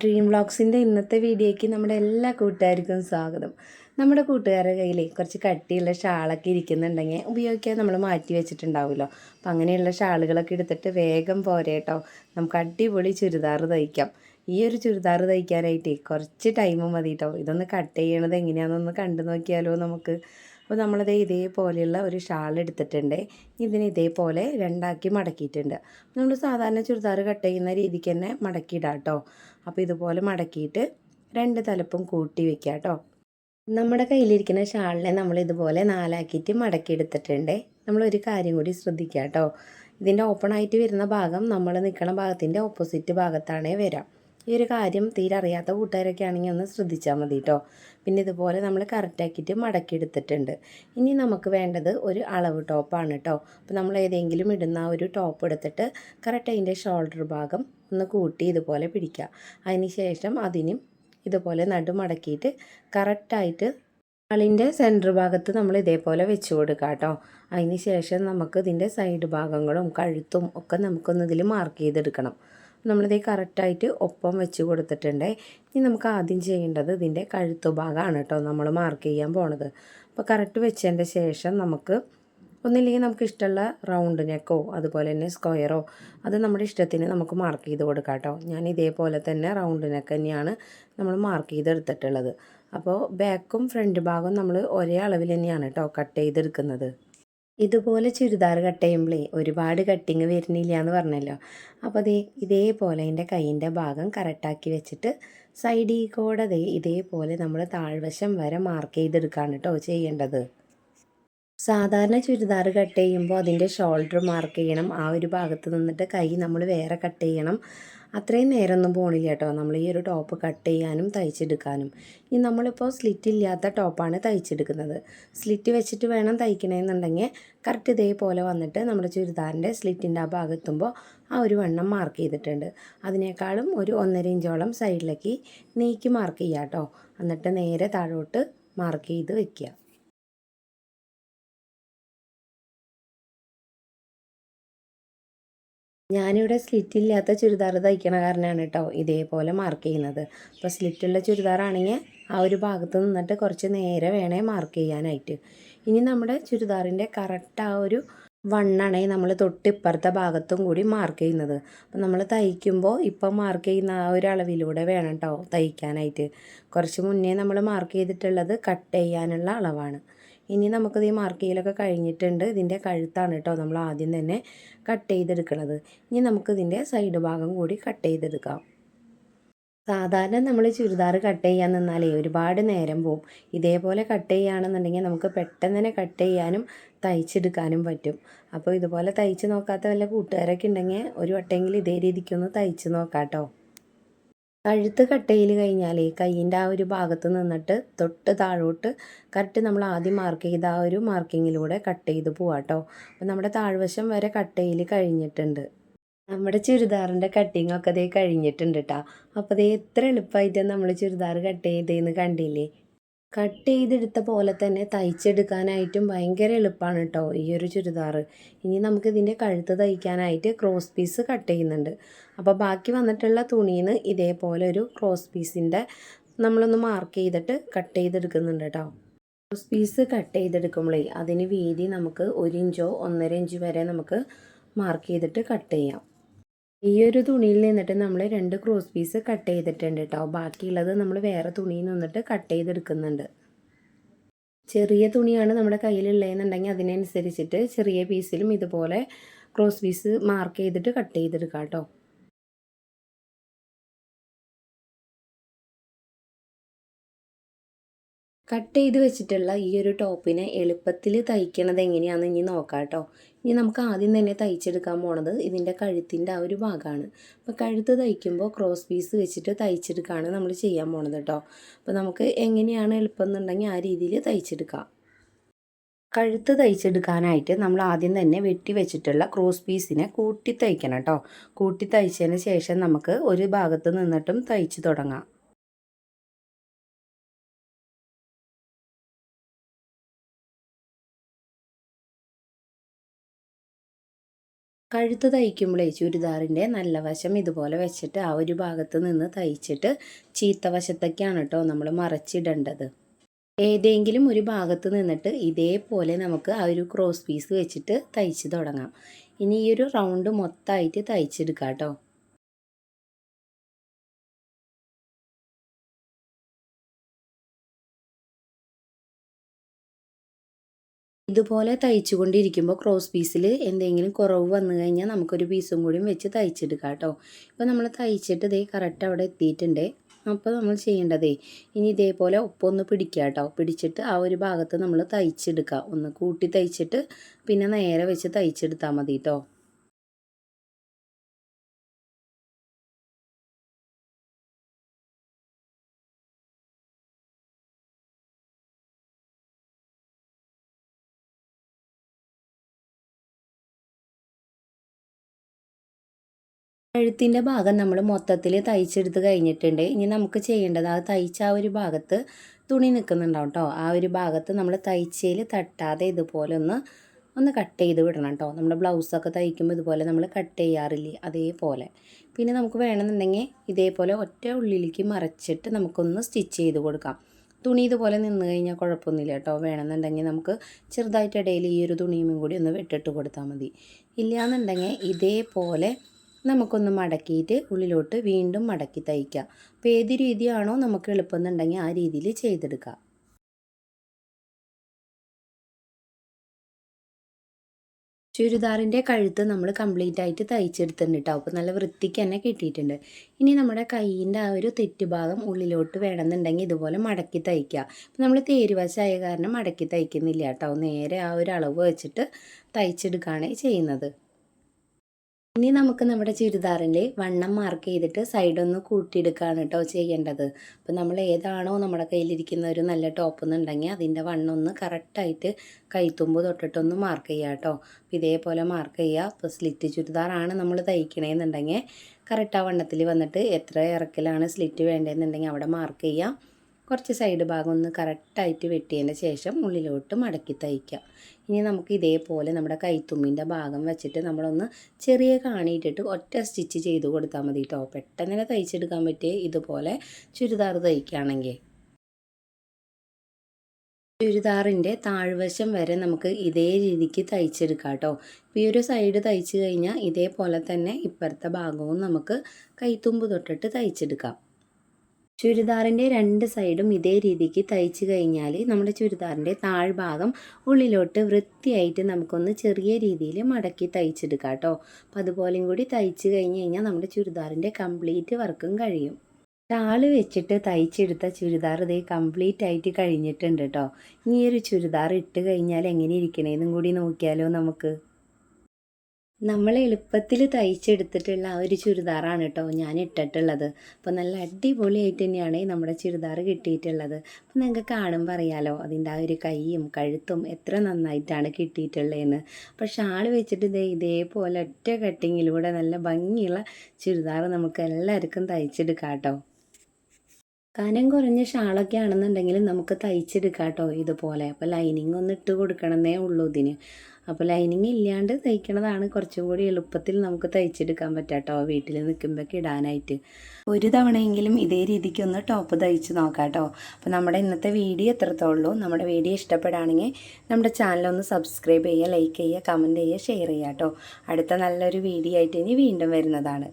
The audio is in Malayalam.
ഡ്രീം വ്ളോഗ്സിന്റെ ഇന്നത്തെ വീഡിയോയ്ക്ക് നമ്മുടെ എല്ലാ കൂട്ടുകാർക്കും സ്വാഗതം. നമ്മുടെ കൂട്ടുകാരുടെ കയ്യിൽ കുറച്ച് കട്ടിയുള്ള ഷാളൊക്കെ ഇരിക്കുന്നുണ്ടെങ്കിൽ ഉപയോഗിക്കാൻ നമ്മൾ മാറ്റി വെച്ചിട്ടുണ്ടാവുമല്ലോ. അപ്പം അങ്ങനെയുള്ള ഷാളുകളൊക്കെ എടുത്തിട്ട് വേഗം പോരെ കേട്ടോ നമുക്ക് അടിപൊളി ചുരിദാർ തയ്ക്കാം. ഈ ഒരു ചുരിദാർ തയ്ക്കാനായിട്ട് കുറച്ച് ടൈം മതി കേട്ടോ ഇതൊന്ന് കട്ട് ചെയ്യണത് എങ്ങനെയാണെന്നൊന്ന് കണ്ടു നോക്കിയാലോ നമുക്ക്. അപ്പോൾ നമ്മളത് ഇതേപോലെയുള്ള ഒരു ഷാൾ എടുത്തിട്ടുണ്ട്. ഇതിന് ഇതേപോലെ രണ്ടാക്കി മടക്കിയിട്ടുണ്ട്. നമ്മൾ സാധാരണ ചുരിദാർ കട്ട് ചെയ്യുന്ന രീതിക്ക് തന്നെ മടക്കിയിടാം കേട്ടോ അപ്പോൾ ഇതുപോലെ മടക്കിയിട്ട് രണ്ട് തലപ്പും കൂട്ടി വെക്കുക കേട്ടോ നമ്മുടെ കയ്യിലിരിക്കുന്ന ഷാളിനെ നമ്മൾ ഇതുപോലെ നാലാക്കിയിട്ട് മടക്കി എടുത്തിട്ടുണ്ട് ഒരു കാര്യം കൂടി ശ്രദ്ധിക്കുക കേട്ടോ ഇതിന്റെ ഓപ്പൺ ആയിട്ട് വരുന്ന ഭാഗം നമ്മൾ നിൽക്കുന്ന ഭാഗത്തിന്റെ ഓപ്പോസിറ്റ് ഭാഗത്താണേ വരാം. ഈ ഒരു കാര്യം തീരെ അറിയാത്ത കൂട്ടുകാരൊക്കെ ആണെങ്കിൽ ഒന്ന് ശ്രദ്ധിച്ചാൽ മതി കേട്ടോ പിന്നെ ഇതുപോലെ നമ്മൾ കറക്റ്റാക്കിയിട്ട് മടക്കി എടുത്തിട്ടുണ്ട് ഇനി നമുക്ക് വേണ്ടത് ഒരു അളവ് ടോപ്പാണ് കേട്ടോ അപ്പോൾ നമ്മൾ ഏതെങ്കിലും ഇടുന്ന ഒരു ടോപ്പ് എടുത്തിട്ട് കറക്റ്റ് അതിന്റെ ഷോൾഡർ ഭാഗം ഒന്ന് കൂട്ടി ഇതുപോലെ പിടിക്കുക. അതിന് ശേഷം അതിനും ഇതുപോലെ നടുമടക്കിയിട്ട് കറക്റ്റായിട്ട് ആളിന്റെ സെന്റർ ഭാഗത്ത് നമ്മൾ ഇതേപോലെ വെച്ച് കൊടുക്കുക കേട്ടോ. അതിന് ശേഷം നമുക്ക് ഇതിന്റെ സൈഡ് ഭാഗങ്ങളും കഴുത്തും ഒക്കെ നമുക്കൊന്ന് ഇതിൽ മാർക്ക് ചെയ്തെടുക്കണം. നമ്മളിത് കറക്റ്റായിട്ട് ഒപ്പം വെച്ച് കൊടുത്തിട്ടുണ്ട്. ഇനി നമുക്ക് ആദ്യം ചെയ്യേണ്ടത് ഇതിന്റെ കഴുത്തു ഭാഗമാണ് കേട്ടോ നമ്മൾ മാർക്ക് ചെയ്യാൻ പോണത്. അപ്പോൾ കറക്റ്റ് വെച്ചതിന്റെ ശേഷം നമുക്ക് ഒന്നില്ലെങ്കിൽ നമുക്ക് ഇഷ്ടമുള്ള റൗണ്ട് നെക്കോ അതുപോലെ തന്നെ സ്ക്വയറോ അത് നമ്മുടെ ഇഷ്ടത്തിന് നമുക്ക് മാർക്ക് ചെയ്ത് കൊടുക്കാം കേട്ടോ. ഞാൻ ഇതേപോലെ തന്നെ റൗണ്ട് നെക്ക് തന്നെയാണ് നമ്മൾ മാർക്ക് ചെയ്തെടുത്തിട്ടുള്ളത് അപ്പോൾ ബാക്കും ഫ്രണ്ട് ഭാഗവും നമ്മൾ ഒരേ അളവിൽ തന്നെയാണ് കേട്ടോ കട്ട് ചെയ്തെടുക്കുന്നത്. ഇതുപോലെ ചുരിദാർ കട്ട് ചെയ്യുമ്പോഴേ ഒരുപാട് കട്ടിങ് വരുന്നില്ല എന്ന് പറഞ്ഞല്ലോ. അപ്പോൾ അതേ ഇതേപോലെ അതിന്റെ കൈയിന്റെ ഭാഗം കറക്റ്റാക്കി വെച്ചിട്ട് സൈഡിൽ കൂടെ ഇതേപോലെ നമ്മൾ താഴ്വശം വരെ മാർക്ക് ചെയ്തെടുക്കുകയാണ് കേട്ടോ ചെയ്യേണ്ടത്. സാധാരണ ചുരിദാർ കട്ട് ചെയ്യുമ്പോൾ അതിന്റെ ഷോൾഡർ മാർക്ക് ചെയ്യണം. ആ ഒരു ഭാഗത്ത് നിന്നിട്ട് കൈ നമ്മൾ വേറെ കട്ട് ചെയ്യണം. അത്രയും നേരമൊന്നും പോണില്ല കേട്ടോ. നമ്മൾ ഈ ഒരു ടോപ്പ് കട്ട് ചെയ്യാനും തയ്ച്ചെടുക്കാനും. ഇനി നമ്മളിപ്പോൾ സ്ലിറ്റ് ഇല്ലാത്ത ടോപ്പാണ് തയ്ച്ചെടുക്കുന്നത്. സ്ലിറ്റ് വെച്ചിട്ട് വേണം തയ്ക്കണമെന്നുണ്ടെങ്കിൽ കറക്റ്റ് ഇതേപോലെ വന്നിട്ട് നമ്മുടെ ചുരിദാറിന്റെ സ്ലിറ്റിന്റെ ആ ഭാഗത്തുമ്പോൾ ആ ഒരു വണ്ണം മാർക്ക് ചെയ്തിട്ടുണ്ട്. അതിനേക്കാളും ഒരു ഒന്നര ഇഞ്ചോളം സൈഡിലേക്ക് നീക്കി മാർക്ക് ചെയ്യാം കേട്ടോ. എന്നിട്ട് നേരെ താഴോട്ട് മാർക്ക് ചെയ്ത് വെക്കുക. ഞാനിവിടെ സ്ലിറ്റ് ഇല്ലാത്ത ചുരിദാർ തയ്ക്കണ കാരണമാണ് കേട്ടോ ഇതേപോലെ മാർക്ക് ചെയ്യുന്നത്. അപ്പോൾ സ്ലിറ്റുള്ള ചുരിദാറാണെങ്കിൽ ആ ഒരു ഭാഗത്ത് നിന്നിട്ട് കുറച്ച് നേരെ വേണേ മാർക്ക് ചെയ്യാനായിട്ട്. ഇനി നമ്മുടെ ചുരിദാറിന്റെ കറക്റ്റ് ആ ഒരു വണ്ണാണേ നമ്മൾ തൊട്ടിപ്പുറത്തെ ഭാഗത്തും കൂടി മാർക്ക് ചെയ്യുന്നത്. അപ്പം നമ്മൾ തയ്ക്കുമ്പോൾ ഇപ്പം മാർക്ക് ചെയ്യുന്ന ആ ഒരു അളവിലൂടെ വേണം കേട്ടോ തയ്ക്കാനായിട്ട്. കുറച്ച് മുന്നേ നമ്മൾ മാർക്ക് ചെയ്തിട്ടുള്ളത് കട്ട് ചെയ്യാനുള്ള അളവാണ്. ഇനി നമുക്കിത് ഈ മാർക്കിയിലൊക്കെ കഴിഞ്ഞിട്ടുണ്ട്. ഇതിന്റെ കഴുത്താണ് കേട്ടോ നമ്മൾ ആദ്യം തന്നെ കട്ട് ചെയ്തെടുക്കുന്നത് ഇനി നമുക്കിതിന്റെ സൈഡ് ഭാഗം കൂടി കട്ട് ചെയ്തെടുക്കാം. സാധാരണ നമ്മൾ ചുരിദാർ കട്ട് ചെയ്യാൻ നിന്നാലേ ഒരുപാട് നേരം പോവും. ഇതേപോലെ കട്ട് ചെയ്യുകയാണെന്നുണ്ടെങ്കിൽ നമുക്ക് പെട്ടെന്ന് തന്നെ കട്ട് ചെയ്യാനും തയ്ച്ചെടുക്കാനും പറ്റും. അപ്പോൾ ഇതുപോലെ തയ്ച്ച് നോക്കാത്ത വല്ല കൂട്ടുകാരൊക്കെ ഉണ്ടെങ്കിൽ ഒരു വട്ടമെങ്കിലും ഇതേ രീതിക്കൊന്ന് തയ്ച്ച് നോക്കാം കേട്ടോ. കഴുത്ത് കട്ടയിൽ കഴിഞ്ഞാൽ കയ്യിന്റെ ആ ഒരു ഭാഗത്ത് നിന്നിട്ട് തൊട്ട് താഴോട്ട് കറക്റ്റ് നമ്മൾ ആദ്യം മാർക്ക് ചെയ്ത ആ ഒരു മാർക്കിങ്ങിലൂടെ കട്ട് ചെയ്ത് പോവാട്ടോ അപ്പോൾ നമ്മുടെ താഴ്വശം വരെ കട്ടയിൽ കഴിഞ്ഞിട്ടുണ്ട്. നമ്മുടെ ചുരിദാറിന്റെ കട്ടിങ് ഒക്കെ അതേ കഴിഞ്ഞിട്ടുണ്ട് കേട്ടോ അപ്പോൾ അതേ എത്ര എളുപ്പമായിട്ട് നമ്മൾ ചുരിദാർ കട്ട് ചെയ്തതെന്ന് കണ്ടില്ലേ? കട്ട് ചെയ്തെടുത്ത പോലെ തന്നെ തയ്ച്ചെടുക്കാനായിട്ടും ഭയങ്കര എളുപ്പമാണ് കേട്ടോ ഈ ഒരു ചുരിദാർ ഇനി നമുക്ക് ഇതിന്റെ കഴുത്ത് തയ്ക്കാനായിട്ട് ക്രോസ് പീസ് കട്ട് ചെയ്യുന്നുണ്ട്. അപ്പോൾ ബാക്കി വന്നിട്ടുള്ള തുണിയിൽ നിന്ന് ഇതേപോലെ ഒരു ക്രോസ് പീസിന്റെ നമ്മളൊന്ന് മാർക്ക് ചെയ്തിട്ട് കട്ട് ചെയ്തെടുക്കുന്നുണ്ട് കേട്ടോ ക്രോസ് പീസ് കട്ട് ചെയ്തെടുക്കുമ്പോഴേ അതിന് വീതി നമുക്ക് ഒരു ഇഞ്ചോ ഒന്നര ഇഞ്ച് വരെ നമുക്ക് മാർക്ക് ചെയ്തിട്ട് കട്ട് ചെയ്യാം. ഈ ഒരു തുണിയിൽ നിന്നിട്ട് നമ്മൾ രണ്ട് ക്രോസ് പീസ് കട്ട് ചെയ്തിട്ടുണ്ട് കേട്ടോ ബാക്കിയുള്ളത് നമ്മൾ വേറെ തുണിയിൽ നിന്നിട്ട് കട്ട് ചെയ്തെടുക്കുന്നുണ്ട്. ചെറിയ തുണിയാണ് നമ്മുടെ കയ്യിലുള്ളതെന്നുണ്ടെങ്കിൽ അതിനനുസരിച്ചിട്ട് ചെറിയ പീസിലും ഇതുപോലെ ക്രോസ് പീസ് മാർക്ക് ചെയ്തിട്ട് കട്ട് ചെയ്തെടുക്കാം കേട്ടോ കട്ട് ചെയ്ത് വെച്ചിട്ടുള്ള ഈ ഒരു ടോപ്പിനെ എളുപ്പത്തിൽ തയ്ക്കണത് എങ്ങനെയാണെന്ന് ഇനി നോക്കാം കേട്ടോ. ഇനി നമുക്ക് ആദ്യം തന്നെ തയ്ച്ചെടുക്കാൻ പോണത് ഇതിന്റെ കഴുത്തിന്റെ ആ ഒരു ഭാഗമാണ് അപ്പോൾ കഴുത്ത് തയ്ക്കുമ്പോൾ ക്രോസ് പീസ് വെച്ചിട്ട് തയ്ച്ചെടുക്കുകയാണ് നമ്മൾ ചെയ്യാൻ പോണത് കേട്ടോ. അപ്പോൾ നമുക്ക് എങ്ങനെയാണ് എളുപ്പം എന്നുണ്ടെങ്കിൽ ആ രീതിയിൽ തയ്ച്ചെടുക്കാം. കഴുത്ത് തയ്ച്ചെടുക്കാനായിട്ട് നമ്മൾ ആദ്യം തന്നെ വെട്ടി വെച്ചിട്ടുള്ള ക്രോസ് പീസിനെ കൂട്ടി തയ്ക്കണം കേട്ടോ. കൂട്ടി തയ്ച്ചതിന് ശേഷം നമുക്ക് ഒരു ഭാഗത്ത് നിന്നിട്ടും തയ്ച്ച് തുടങ്ങാം. കഴുത്ത് തയ്ക്കുമ്പോഴേ ചുരിദാറിന്റെ നല്ല വശം ഇതുപോലെ വെച്ചിട്ട് ആ ഒരു ഭാഗത്ത് നിന്ന് തയ്ച്ചിട്ട് ചീത്ത വശത്തൊക്കെയാണ് കേട്ടോ നമ്മൾ മറച്ചിടേണ്ടത്. ഏതെങ്കിലും ഒരു ഭാഗത്ത് നിന്നിട്ട് ഇതേപോലെ നമുക്ക് ആ ഒരു ക്രോസ് പീസ് വെച്ചിട്ട് തയ്ച്ച് തുടങ്ങാം. ഇനി ഈ ഒരു റൗണ്ട് മൊത്തമായിട്ട് തയ്ച്ചെടുക്കാം കേട്ടോ. ഇതുപോലെ തയ്ച്ചുകൊണ്ടിരിക്കുമ്പോൾ ക്രോസ് പീസിൽ എന്തെങ്കിലും കുറവ് വന്നു കഴിഞ്ഞാൽ നമുക്കൊരു പീസും കൂടിയും വെച്ച് തയ്ച്ചെടുക്കാം കേട്ടോ. ഇപ്പോൾ നമ്മൾ തയ്ച്ചിട്ട് ഇതേ കറക്റ്റ് അവിടെ എത്തിയിട്ടുണ്ട്. അപ്പോൾ നമ്മൾ ചെയ്യേണ്ടതേ ഇനി ഇതേപോലെ ഒപ്പൊന്ന് പിടിക്കുക കേട്ടോ. പിടിച്ചിട്ട് ആ ഒരു ഭാഗത്ത് നമ്മൾ തയ്ച്ചെടുക്കുക ഒന്ന് കൂട്ടി തയ്ച്ചിട്ട് പിന്നെ നേരെ വെച്ച് തയ്ച്ചെടുത്താൽ മതി കേട്ടോ. കഴുത്തിന്റെ ഭാഗം നമ്മൾ മൊത്തത്തിൽ തയ്ച്ചെടുത്ത് കഴിഞ്ഞിട്ടുണ്ട്. ഇനി നമുക്ക് ചെയ്യേണ്ടത് ആ തയ്ച്ച ആ ഒരു ഭാഗത്ത് തുണി നിൽക്കുന്നുണ്ടാവും കേട്ടോ ആ ഒരു ഭാഗത്ത് നമ്മൾ തയ്ച്ചയിൽ തട്ടാതെ ഇതുപോലെ ഒന്ന് ഒന്ന് കട്ട് ചെയ്ത് വിടണം കേട്ടോ നമ്മുടെ ബ്ലൗസൊക്കെ തയ്ക്കുമ്പോൾ ഇതുപോലെ നമ്മൾ കട്ട് ചെയ്യാറില്ലേ? അതേപോലെ. പിന്നെ നമുക്ക് വേണമെന്നുണ്ടെങ്കിൽ ഇതേപോലെ ഒറ്റ ഉള്ളിലേക്ക് മറച്ചിട്ട് നമുക്കൊന്ന് സ്റ്റിച്ച് ചെയ്ത് കൊടുക്കാം. തുണി ഇതുപോലെ നിന്ന് കഴിഞ്ഞാൽ കുഴപ്പമൊന്നുമില്ല കേട്ടോ വേണമെന്നുണ്ടെങ്കിൽ നമുക്ക് ചെറുതായിട്ട് ഇടയിൽ ഈ ഒരു തുണിയും കൂടി ഒന്ന് വെട്ടിട്ട് കൊടുത്താൽ മതി. ഇല്ലയെന്നുണ്ടെങ്കിൽ ഇതേപോലെ നമുക്കൊന്ന് മടക്കിയിട്ട് ഉള്ളിലോട്ട് വീണ്ടും മടക്കി തയ്ക്കാം. അപ്പോൾ ഏത് രീതിയാണോ നമുക്ക് എളുപ്പമെന്നുണ്ടെങ്കിൽ ആ രീതിയിൽ ചെയ്തെടുക്കാം. ചുരിദാറിന്റെ കഴുത്ത് നമ്മൾ കംപ്ലീറ്റ് ആയിട്ട് തയ്ച്ചെടുത്തിട്ടുണ്ട് കേട്ടോ അപ്പോൾ നല്ല വൃത്തിക്ക് തന്നെ കിട്ടിയിട്ടുണ്ട്. ഇനി നമ്മുടെ കൈയിന്റെ ആ ഒരു തെറ്റുഭാഗം ഉള്ളിലോട്ട് വേണമെന്നുണ്ടെങ്കിൽ ഇതുപോലെ മടക്കി തയ്ക്കുക അപ്പോൾ നമ്മൾ തേരുവശായ കാരണം മടക്കി തയ്ക്കുന്നില്ല കേട്ടോ നേരെ ആ ഒരു അളവ് വെച്ചിട്ട് തയ്ച്ചെടുക്കുകയാണ് ചെയ്യുന്നത്. ഇനി നമുക്ക് നമ്മുടെ ചുരിദാറിന്റെ വണ്ണം മാർക്ക് ചെയ്തിട്ട് സൈഡൊന്ന് കൂട്ടിയെടുക്കുകയാണ് കേട്ടോ ചെയ്യേണ്ടത്. അപ്പോൾ നമ്മൾ ഏതാണോ നമ്മുടെ കയ്യിലിരിക്കുന്ന ഒരു നല്ല ടോപ്പ് എന്നുണ്ടെങ്കിൽ അതിന്റെ വണ്ണം ഒന്ന് കറക്റ്റായിട്ട് കൈത്തുമ്പ് തൊട്ടിട്ടൊന്ന് മാർക്ക് ചെയ്യുക കേട്ടോ അപ്പോൾ ഇതേപോലെ മാർക്ക് ചെയ്യുക ഇപ്പോൾ സ്ലിറ്റ് ചുരിദാറാണ് നമ്മൾ തയ്ക്കണേന്നുണ്ടെങ്കിൽ കറക്റ്റ് ആ വണ്ണത്തിൽ വന്നിട്ട് എത്ര ഇറക്കിലാണ് സ്ലിറ്റ് വേണ്ടതെന്നുണ്ടെങ്കിൽ അവിടെ മാർക്ക് ചെയ്യാം. കുറച്ച് സൈഡ് ഭാഗം ഒന്ന് കറക്റ്റായിട്ട് വെട്ടിയതിന് ശേഷം ഉള്ളിലോട്ട് മടക്കി തയ്ക്കുക ഇനി നമുക്ക് ഇതേപോലെ നമ്മുടെ കൈത്തുമ്പിന്റെ ഭാഗം വെച്ചിട്ട് നമ്മളൊന്ന് ചെറിയ കാണിയിട്ടിട്ട് ഒറ്റ സ്റ്റിച്ച് ചെയ്ത് കൊടുത്താൽ മതി കേട്ടോ. പെട്ടെന്ന് തന്നെ തയ്ച്ചെടുക്കാൻ പറ്റിയ ഇതുപോലെ ചുരിദാർ തയ്ക്കുകയാണെങ്കിൽ. ചുരിദാറിന്റെ താഴ്വശം വരെ നമുക്ക് ഇതേ രീതിക്ക് തയ്ച്ചെടുക്കാം കേട്ടോ. ഈ ഒരു സൈഡ് തയ്ച്ചു കഴിഞ്ഞാൽ ഇതേപോലെ തന്നെ ഇപ്പുറത്തെ ഭാഗവും നമുക്ക് കൈത്തുമ്പ് തൊട്ടിട്ട് തയ്ച്ചെടുക്കാം. ചുരിദാറിന്റെ രണ്ട് സൈഡും ഇതേ രീതിക്ക് തയ്ച്ചു കഴിഞ്ഞാൽ നമ്മുടെ ചുരിദാറിന്റെ താഴ്ഭാഗം ഉള്ളിലോട്ട് വൃത്തിയായിട്ട് നമുക്കൊന്ന് ചെറിയ രീതിയിൽ മടക്കി തയ്ച്ചെടുക്കാം കേട്ടോ. അപ്പോൾ അതുപോലെയും കൂടി തയ്ച്ച് കഴിഞ്ഞ് കഴിഞ്ഞാൽ നമ്മുടെ ചുരിദാറിന്റെ കംപ്ലീറ്റ് വർക്കും കഴിയും. ഷാൾ വെച്ചിട്ട് തയ്ച്ചെടുത്ത ചുരിദാർ ഇത് കംപ്ലീറ്റ് ആയിട്ട് കഴിഞ്ഞിട്ടുണ്ട് കേട്ടോ. ഇനി ഒരു ചുരിദാർ ഇട്ട് കഴിഞ്ഞാൽ എങ്ങനെ ഇരിക്കണേന്നും കൂടി നോക്കിയാലോ നമുക്ക്. നമ്മൾ എളുപ്പത്തിൽ തയ്ച്ചെടുത്തിട്ടുള്ള ആ ഒരു ചുരിദാറാണ് കേട്ടോ ഞാൻ ഇട്ടിട്ടുള്ളത് അപ്പോൾ നല്ല അടിപൊളിയായിട്ട് തന്നെയാണ് നമ്മുടെ ചുരിദാർ കിട്ടിയിട്ടുള്ളത്. അപ്പോൾ നിങ്ങൾക്ക് കാണുമ്പോൾ അറിയാലോ അതിന്റെ ആ ഒരു കൈയും കഴുത്തും എത്ര നന്നായിട്ടാണ് കിട്ടിയിട്ടുള്ളതെന്ന് അപ്പോൾ ഷാൾ വെച്ചിട്ട് ഇതേ ഇതേപോലെ ഒറ്റ കട്ടിങ്ങിലൂടെ നല്ല ഭംഗിയുള്ള ചുരിദാർ നമുക്ക് എല്ലാവർക്കും തയ്ച്ചെടുക്കാം കേട്ടോ. കനം കുറഞ്ഞ ഷാളൊക്കെ ആണെന്നുണ്ടെങ്കിൽ നമുക്ക് തയ്ച്ചെടുക്കാം കേട്ടോ ഇതുപോലെ. അപ്പോൾ ലൈനിങ് ഒന്ന് ഇട്ട് കൊടുക്കണമെന്നേ ഉള്ളൂ ഇതിന്. അപ്പോൾ ലൈനിങ് ഇല്ലാണ്ട് തയ്ക്കണതാണ് കുറച്ചും കൂടി എളുപ്പത്തിൽ നമുക്ക് തയ്ച്ചെടുക്കാൻ പറ്റാട്ടോ വീട്ടിൽ നിൽക്കുമ്പോഴൊക്കെ ഇടാനായിട്ട്. ഒരു തവണയെങ്കിലും ഇതേ രീതിക്ക് ഒന്ന് ടോപ്പ് തയ്ച്ച് നോക്കാം കേട്ടോ അപ്പോൾ നമ്മുടെ ഇന്നത്തെ വീഡിയോ എത്രത്തോളൂ നമ്മുടെ വീഡിയോ ഇഷ്ടപ്പെടുകയാണെങ്കിൽ നമ്മുടെ ചാനലൊന്ന് സബ്സ്ക്രൈബ് ചെയ്യുക ലൈക്ക് ചെയ്യുക കമന്റ് ചെയ്യുക ഷെയർ ചെയ്യുക കേട്ടോ. അടുത്ത നല്ലൊരു വീഡിയോ ആയിട്ട് ഇനി വീണ്ടും വരുന്നതാണ്.